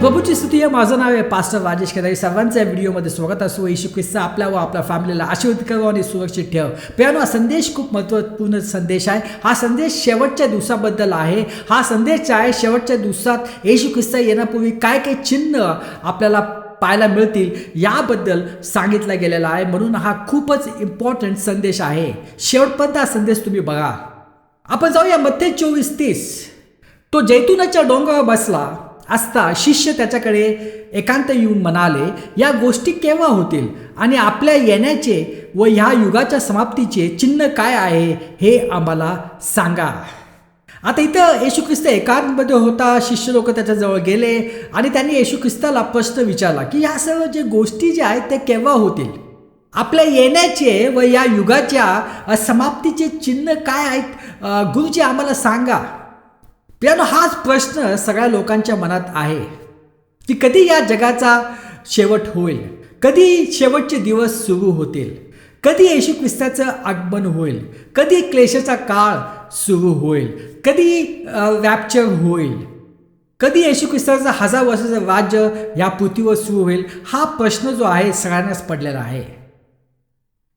प्रभूची स्तुती आहे. माझं नाव आहे पास्टर राजेश केदारी सर्वांचं या व्हिडिओमध्ये स्वागत असो येशू ख्रिस्त आपल्या व आपल्या फॅमिलीला आशीर्वाद करावं आणि सुरक्षित ठेव. प्रियानो हा संदेश खूप महत्त्वपूर्ण संदेश आहे. हा संदेश शेवटच्या दिवसाबद्दल आहे. हा संदेश आहे शेवटच्या दिवसात येशू ख्रिस्त येण्यापूर्वी काय काय चिन्ह आपल्याला पाहायला मिळतील याबद्दल सांगितलं गेलेलं आहे. म्हणून हा खूपच इम्पॉर्टंट संदेश आहे. शेवटपर्यंत हा संदेश तुम्ही बघा. आपण जाऊया मध्य चोवीस तीस. तो जैतुनाच्या डोंगरावर बसला. असता शिष्य त्याच्याकडे एकांत येऊन म्हणाले या गोष्टी केव्हा होतील? आणि आपल्या येण्याचे व ह्या युगाच्या समाप्तीचे चिन्ह काय आहे हे आम्हाला सांगा. आता इथं येशू ख्रिस्त एकांतमध्ये होता शिष्य लोक त्याच्याजवळ गेले आणि त्यांनी येशू ख्रिस्ताला प्रश्न विचारला की ह्या सर्व जे गोष्टी ज्या आहेत त्या केव्हा होतील? आपल्या येण्याचे व या युगाच्या समाप्तीचे चिन्ह काय आहेत? गुरुजी आम्हाला सांगा. प्रियानो हाच प्रश्न सगळ्या लोकांच्या मनात आहे की कधी या जगाचा शेवट होईल? कधी शेवटचे दिवस सुरू होतील? कधी येशू ख्रिस्ताचं आगमन होईल? कधी क्लेशाचा काळ सुरू होईल? कधी रॅप्चर होईल? कधी येशू ख्रिस्ताचं हजार वर्षाचं राज्य या पृथ्वीवर सुरू होईल? हा प्रश्न जो आहे सगळ्यांनाच पडलेला आहे.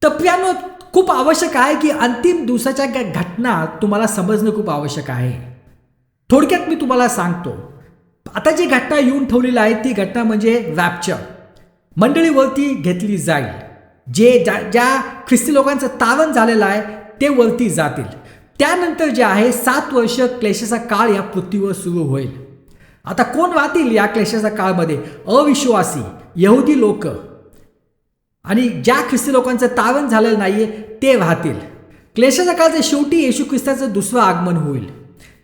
तर प्रियानो खूप आवश्यक आहे की अंतिम दिवसाच्या घटना तुम्हाला समजणं खूप आवश्यक आहे. थोडक्यात मी तुम्हाला सांगतो. आता जी घटना येऊन ठेवलेली आहे ती घटना म्हणजे वॅपचर मंडळीवरती घेतली जाईल. जे ज्या ज्या ख्रिस्ती लोकांचं तारण झालेलं आहे ते वरती जातील. त्यानंतर जे आहे सात वर्ष क्लेशाचा काळ या पृथ्वीवर सुरू होईल. आता कोण राहतील या क्लेशाच्या काळमध्ये? अविश्वासी यहुदी लोक. आणि ज्या ख्रिस्ती लोकांचं तारण झालेलं नाहीये ते राहतील. क्लेशाच्या काळाच्या शेवटी येशू ख्रिस्ताचं दुसरं आगमन होईल.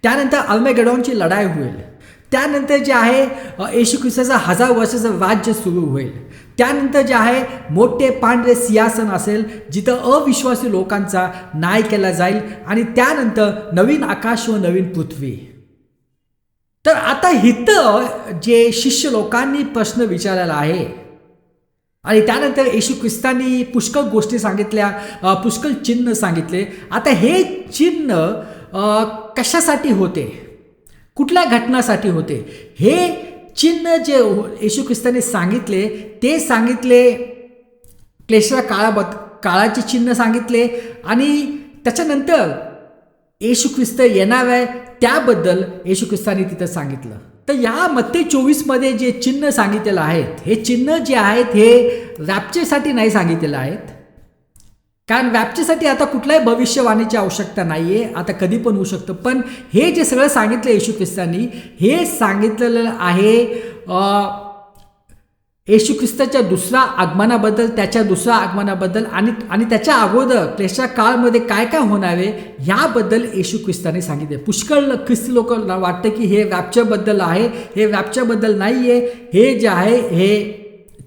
त्यानंतर अल्मेगडॉनची लढाई होईल. त्यानंतर जे आहे येशू ख्रिस्ताचं हजार वर्षाचं राज्य सुरू होईल. त्यानंतर जे आहे मोठे पांढरे सिंहासन असेल जिथं अविश्वासी लोकांचा न्याय केला जाईल आणि त्यानंतर नवीन आकाश व नवीन पृथ्वी. तर आता इथं जे शिष्य लोकांनी प्रश्न विचारलेला आहे आणि त्यानंतर येशू ख्रिस्तांनी पुष्कळ गोष्टी सांगितल्या पुष्कळ चिन्ह सांगितले. आता हे चिन्ह कशासाठी होते? कुठल्या घटनासाठी होते? हे चिन्ह जे हो, येशू ख्रिस्ताने सांगितले ते सांगितले क्लेशा काळाबद्द काळाचे चिन्ह सांगितले आणि त्याच्यानंतर येशू ख्रिस्त येणार आहे त्याबद्दल येशू ख्रिस्ताने तिथं सांगितलं. तर या मत्ते चोवीसमध्ये जे चिन्ह सांगितलेलं आहेत हे चिन्ह जे आहेत हे रॅप्चेसाठी नाही सांगितलेलं आहेत. कारण रॅप्चेसाठी आता कुठल्याही भविष्यवाणीची आवश्यकता नाही आहे आता कधी पण होऊ शकतं. पण हे जे सगळं सांगितलं येशू ख्रिस्तांनी हे सांगितलेलं आहे येशू ख्रिस्ताच्या दुसऱ्या आगमनाबद्दल त्याच्या दुसऱ्या आगमनाबद्दल आणि आणि त्याच्या अगोदर त्याच्या काळमध्ये काय काय होणार आहे याबद्दल येशू ख्रिस्ताने सांगितले पुष्कळ ख्रिस्ती लोकांना वाटतं की हे व्याप्च्याबद्दल आहे हे व्याप्च्याबद्दल नाही आहे हे जे आहे हे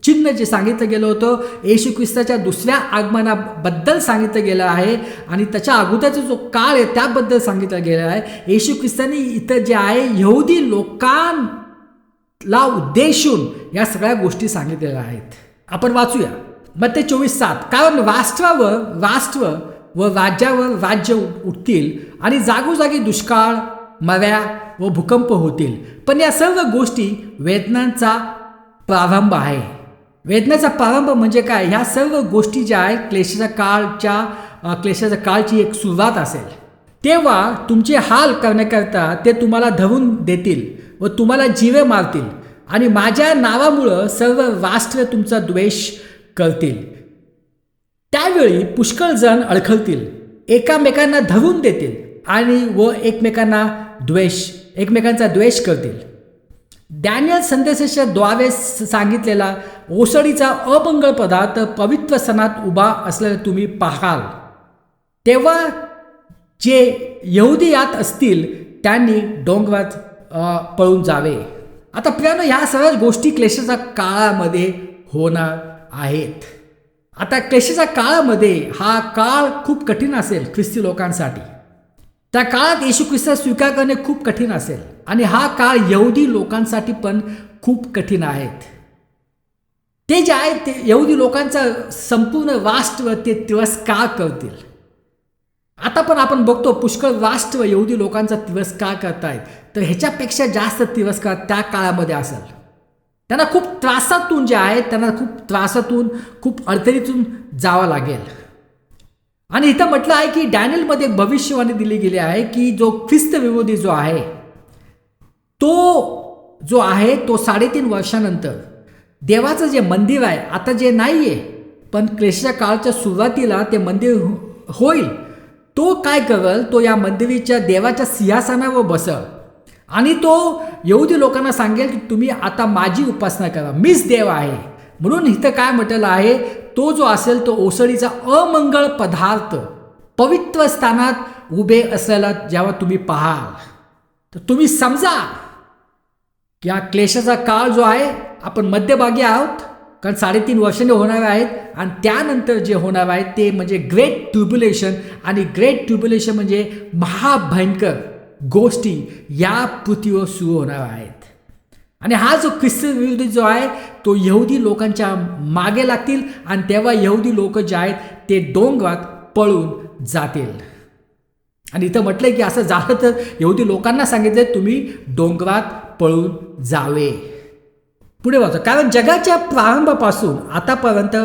चिन्ह जे सांगितलं गेलं होतं येशू ख्रिस्ताच्या दुसऱ्या आगमनाबद्दल सांगितलं गेलं आहे आणि त्याच्या अगोदरचा जो काळ आहे त्याबद्दल सांगितलं गेलं आहे. येशू ख्रिस्तांनी इथं जे आहे यहुदी लोकांना उद्देशून या सगळ्या गोष्टी सांगितलेल्या आहेत. आपण वाचूया. मग ते चोवीस सात. कारण राष्ट्रावर राष्ट्र व राज्यावर राज्य उठतील आणि जागोजागी दुष्काळ मव्या व भूकंप होतील. पण या सर्व गोष्टी वेदनांचा प्रारंभ आहे. वेदनेचा प्रारंभ म्हणजे काय? ह्या सर्व गोष्टी ज्या आहेत क्लेशाच्या काळच्या क्लेशाच्या काळची एक सुरुवात असेल. तेव्हा तुमचे हाल करण्याकरता ते तुम्हाला धरून देतील व तुम्हाला जीवे मारतील आणि माझ्या नावामुळं सर्व राष्ट्र तुमचा द्वेष करतील. त्यावेळी पुष्कळ जण अडखळतील एकामेकांना धरून देतील आणि व एकमेकांना द्वेष एकमेकांचा द्वेष करतील. डॅनियल संदेशाच्या द्वारे स- सांगितलेला ओसडीचा अमंगळ पदार्थ पवित्र सणात उभा असलेला तुम्ही पाहाल. तेव्हा जे यहुदी यात असतील त्यांनी डोंगरात पळून जावे. आता प्रियानो ह्या सगळ्या गोष्टी क्लेशाच्या काळामध्ये होणार आहेत. आता क्लेशाच्या काळामध्ये हा काळ खूप कठीण असेल ख्रिस्ती लोकांसाठी. त्या काळात येशू ख्रिस्त स्वीकार करणे खूप कठीण असेल. आणि हा काळ यहुदी लोकांसाठी पण खूप कठीण आहेत. ते जे आहेत ते यहुदी लोकांचा संपूर्ण राष्ट्र ते तिरस्कार करतील. आता पण आपण बघतो पुष्कळ राष्ट्र यहुदी लोकांचा तिरस्कार करतायत. तर ह्याच्यापेक्षा जास्त तिरस्कार त्या काळामध्ये असेल. त्यांना खूप त्रासातून जे आहे त्यांना खूप त्रासातून खूप अडचणीतून जावं लागेल. आणि इथं म्हटलं आहे की डॅनियलमध्ये एक भविष्यवाणी दिली गेली आहे की जो ख्रिस्त विरोधी जो आहे तो जो आहे तो साडेतीन वर्षानंतर देवाचं जे मंदिर आहे आता जे नाही आहे पण क्लेशच्या काळच्या सुरुवातीला ते मंदिर हो-, होईल तो काय करल? तो या मंदिराच्या देवाच्या सिंहासनावर बसल. आणि तो यहुदी लोकांना सांगेल की तुम्ही आता माझी उपासना करा मीच देव आहे. म्हणून इथं काय म्हटलं आहे? तो जो असेल तो ओसळीचा अमंगळ पदार्थ पवित्र स्थानात उभे असलेला जेव्हा तुम्ही पाहाल तर तुम्ही समजा की हा क्लेशाचा काळ जो आहे आपण मध्यभागी आहोत कारण साडेतीन वर्षाने होणार आहेत आणि त्यानंतर जे होणार आहे ते म्हणजे ग्रेट ट्युब्युलेशन आणि ग्रेट ट्युब्युलेशन म्हणजे महाभयंकर गोष्टी या पृथ्वीवर सुरू होणार आहेत. आणि हा जो ख्रिस्ती विरोधी जो आहे तो यहुदी लोकांच्या मागे लागतील आणि तेव्हा यहुदी लोक जे आहेत ते डोंगरात पळून जातील. आणि इथं म्हटलंय की असं झालं तर यहुदी लोकांना सांगितलं तुम्ही डोंगरात पळून जावे. पुढे वाचतो कारण जगाच्या प्रारंभापासून आतापर्यंत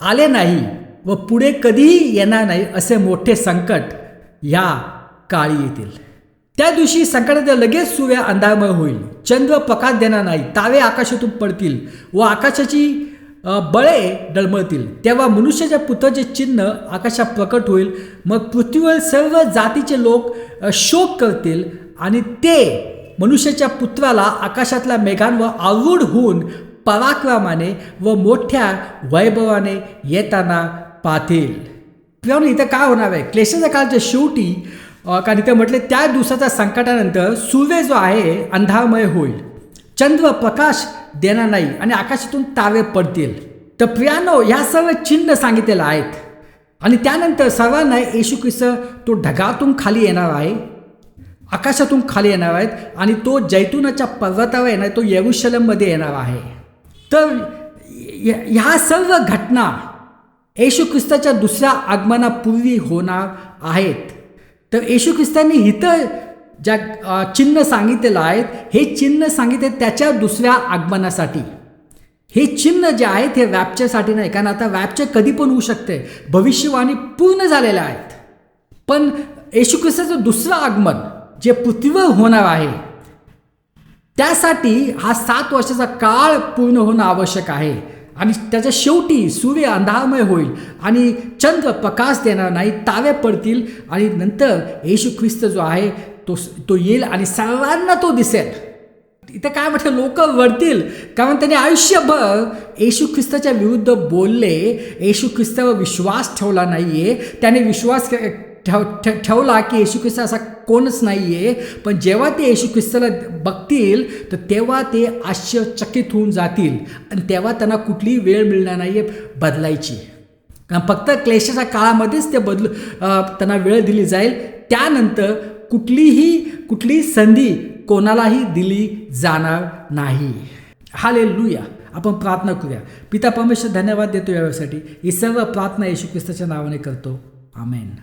आले नाही व पुढे कधीही येणार नाही असे मोठे संकट या काळी येतील. त्या दिवशी संकटात लगेच सूर्य अंधारमय होईल. चंद्र प्रकाश देणार नाही. तारे आकाशातून पडतील व आकाशाची बळे डळमळतील. तेव्हा मनुष्याच्या पुत्राचे चिन्ह आकाशात प्रकट होईल. मग पृथ्वीवर सर्व जातीचे लोक शोक करतील आणि ते मनुष्याच्या पुत्राला आकाशातल्या मेघांवर आवूड होऊन पराक्रमाने व मोठ्या वैभवाने येताना पाहतील. मित्रांनो इथं काय होणार आहे? क्लेशाच्या काळच्या शेवटी कारण ते म्हटले त्या दिवसाच्या संकटानंतर सूर्य जो आहे अंधारमय होईल. चंद्र प्रकाश देणार नाही आणि आकाशातून तारे पडतील. तर प्रियानो ह्या सर्व चिन्ह सांगितलेलं आहेत. आणि त्यानंतर सर्वांना येशू ख्रिस्त तो ढगातून खाली येणार आहे आकाशातून खाली येणार आहेत आणि तो जैतुनाच्या पर्वतावर येणार तो येरुशलममध्ये येणार आहे. तर ह्या सर्व घटना येशू ख्रिस्ताच्या दुसऱ्या आगमनापूर्वी होणार आहेत. तर येशू ख्रिस्तांनी इथं ज्या चिन्ह सांगितलेलं आहेत हे चिन्ह सांगितले त्याच्या दुसऱ्या आगमनासाठी. हे चिन्ह जे आहेत हे रॅप्चरसाठी नाही कारण आता रॅप्चर कधी पण होऊ शकते. भविष्यवाणी पूर्ण झालेल्या आहेत. पण येशू ख्रिस्ताचं दुसरं आगमन जे पृथ्वीवर होणार आहे त्यासाठी हा सात वर्षाचा काळ पूर्ण होणं आवश्यक आहे. आणि त्याच्या शेवटी सूर्य अंधारमय होईल आणि चंद्र प्रकाश देणार नाही तारे पडतील आणि नंतर येशू ख्रिस्त जो आहे तो तो येईल आणि सर्वांना तो दिसेल. इथं काय म्हटलं लोक वरतील. कारण त्यांनी आयुष्यभर येशू ख्रिस्ताच्या विरुद्ध बोलले येशू ख्रिस्तावर विश्वास ठेवला नाही आहे त्याने विश्वास ठेव ठेव- ठेवला की येशू ख्रिस्त असा कोणच नाही आहे पण जेव्हा ते येशू ख्रिस्ताला बघतील तर तेव्हा ते आश्चर्यचकित होऊन जातील. आणि तेव्हा त्यांना कुठलीही वेळ मिळणार नाही आहे बदलायची. कारण फक्त क्लेशाच्या काळामध्येच ते बदल त्यांना वेळ दिली जाईल. त्यानंतर कुठलीही कुठलीही संधी कोणालाही दिली जाणार नाही. हाले लुया आपण प्रार्थना करूया. पिता परमेश्वर धन्यवाद देतो यासाठी ही सर्व प्रार्थना येशू ख्रिस्ताच्या नावाने करतो. आमेन.